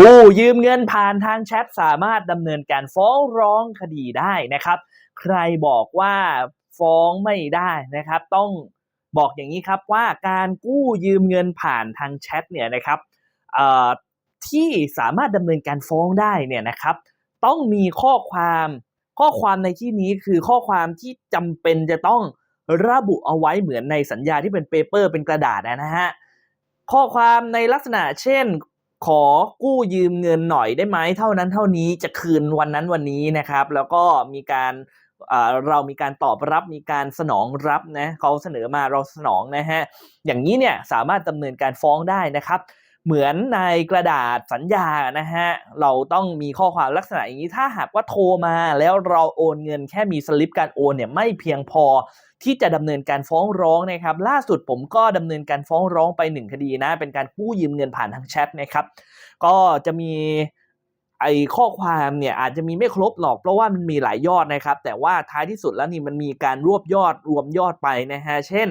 กู้ยืมเงินผ่านทางแชทสามารถดำเนินการฟ้องร้องคดีได้นะครับ ใครบอกว่าฟ้องไม่ได้นะครับ ต้องบอกอย่างนี้ครับว่าการกู้ยืมเงินผ่านทางแชทเนี่ยนะครับที่สามารถดำเนินการฟ้องได้เนี่ยนะครับ ต้องมีข้อความข้อความในที่นี้คือข้อความที่จำเป็นจะต้องระบุเอาไว้เหมือนในสัญญาที่เป็นเปเปอร์เป็นกระดาษนะฮะข้อความในลักษณะเช่น ขอกู้ยืมเงินหน่อยได้ไหมเท่านั้นเท่านี้จะคืนวันนั้นวันนี้นะครับ แล้วก็มีการเรามีการตอบรับมีการสนองรับนะเขาเสนอมาเราสนองนะฮะอย่างนี้เนี่ยสามารถดำเนินการฟ้องได้นะครับ เหมือนในกระดาษสัญญานะฮะ เราต้องมีข้อความลักษณะอย่างนี้ ถ้าหากว่าโทรมาแล้วเราโอนเงินแค่มีสลิปการโอนเนี่ยไม่เพียงพอที่จะดำเนินการฟ้องร้องนะครับ ล่าสุดผมก็ดำเนินการฟ้องร้องไปหนึ่งคดีนะ เป็นการกู้ยืมเงินผ่านทางแชทนะครับ ก็จะมีไอ้ข้อความเนี่ยอาจจะมีไม่ครบหรอกเพราะว่ามันมีหลายยอดนะครับ แต่ว่าท้ายที่สุดแล้วนี่มันมีการรวบยอดรวมยอดไปนะฮะ เช่น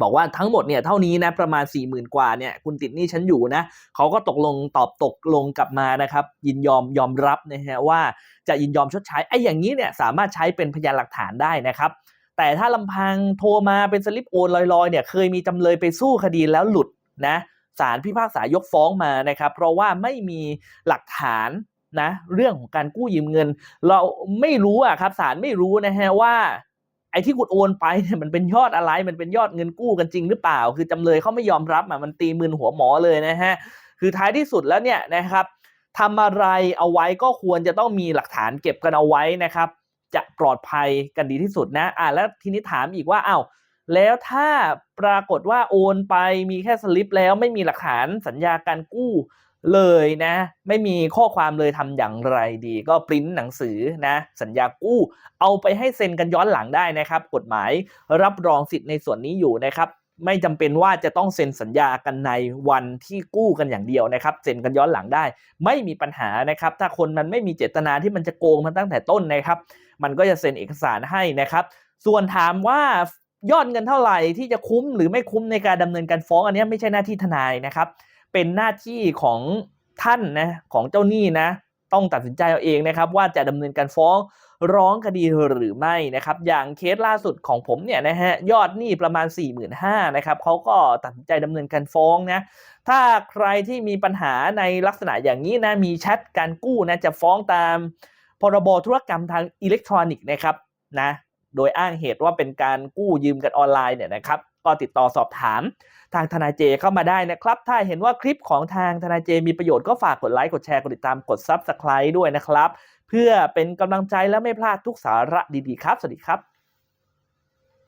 บอกว่าทั้งหมดเนี่ยเท่านี้นะประมาณ 4 0,000 กว่าเนี่ยคุณติดหนี้ฉันอยู่นะเขาก็ตกลงตอบตกลงกลับมานะครับ ยินยอมยอมรับนะฮะว่าจะยินยอมชดใช้ไอ้อย่างนี้เนี่ยสามารถใช้เป็นพยานหลักฐานได้นะครับแต่ถ้าลำพังโทรมาเป็นสลิปโอนลอยๆเนี่ยเคยมีจำเลยไปสู้คดีแล้วหลุดนะศาลพิพากษายกฟ้องมานะครับ เพราะว่าไม่มีหลักฐานนะเรื่องของการกู้ยืมเงิน เราไม่รู้อะครับศาลไม่รู้นะฮะว่า ไอ้ที่คุณโอนไปเนี่ยมันเป็นยอดอะไร มันเป็นยอดเงินกู้กันจริงหรือเปล่า คือจำเลยเขาไม่ยอมรับอะมันตีมือหัวหมอเลยนะฮะ คือท้ายที่สุดแล้วเนี่ยนะครับทำอะไรเอาไว้ก็ควรจะต้องมีหลักฐานเก็บกันเอาไว้นะครับ จะปลอดภัยกันดีที่สุดนะ อ่าแล้วทีนี้ถามอีกว่าอ้าวแล้วถ้าปรากฏว่าโอนไปมีแค่สลิปแล้วไม่มีหลักฐานสัญญาการกู้ เลยนะ ไม่มีข้อความเลยทำอย่างไรดี ก็ปริ้นหนังสือนะ สัญญากู้ เอาไปให้เซ็นกันย้อนหลังได้นะครับ กฎหมายรับรองสิทธิ์ในส่วนนี้อยู่นะครับไม่จำเป็นว่าจะต้องเซ็นสัญญากันในวันที่กู้กันอย่างเดียวนะครับ เซ็นกันย้อนหลังได้ ไม่มีปัญหานะครับ ถ้าคนมันไม่มีเจตนาที่มันจะโกงมันตั้งแต่ต้นนะครับ มันก็จะเซ็นเอกสารให้นะครับ ส่วนถามว่ายอดเงินเท่าไหร่ที่จะคุ้มหรือไม่คุ้มในการดำเนินการฟ้องอันนี้ไม่ใช่หน้าที่ทนายนะครับ เป็นหน้าที่ของท่านนะของเจ้าหนี้นะต้องตัดสินใจเอาเองนะครับว่าจะดำเนินการฟ้องร้องคดีหรือไม่นะครับ อย่างเคสล่าสุดของผมเนี่ยนะฮะยอดหนี้ประมาณ 4 5 0 0 0นะครับเขาก็ตัดสินใจดำเนินการฟ้องนะถ้าใครที่มีปัญหาในลักษณะอย่างนี้นะมีแชทการกู้นะจะฟ้องตามพรบธุรกรรมทางอิเล็กทรอนิกส์นะครับนะโดยอ้างเหตุว่าเป็นการกู้ยืมกันออนไลน์เนี่ยนะครับ ก็ติดต่อสอบถาม ทางทนายเจเข้ามาได้นะครับ ถ้าเห็นว่าคลิปของทางทนายเจมีประโยชน์ก็ฝากกดไลค์ กดแชร์ กดติดตาม กดซับสไคร b e ด้วยนะครับ เพื่อเป็นกำลังใจและไม่พลาดทุกสาระดีๆครับ สวัสดีครับ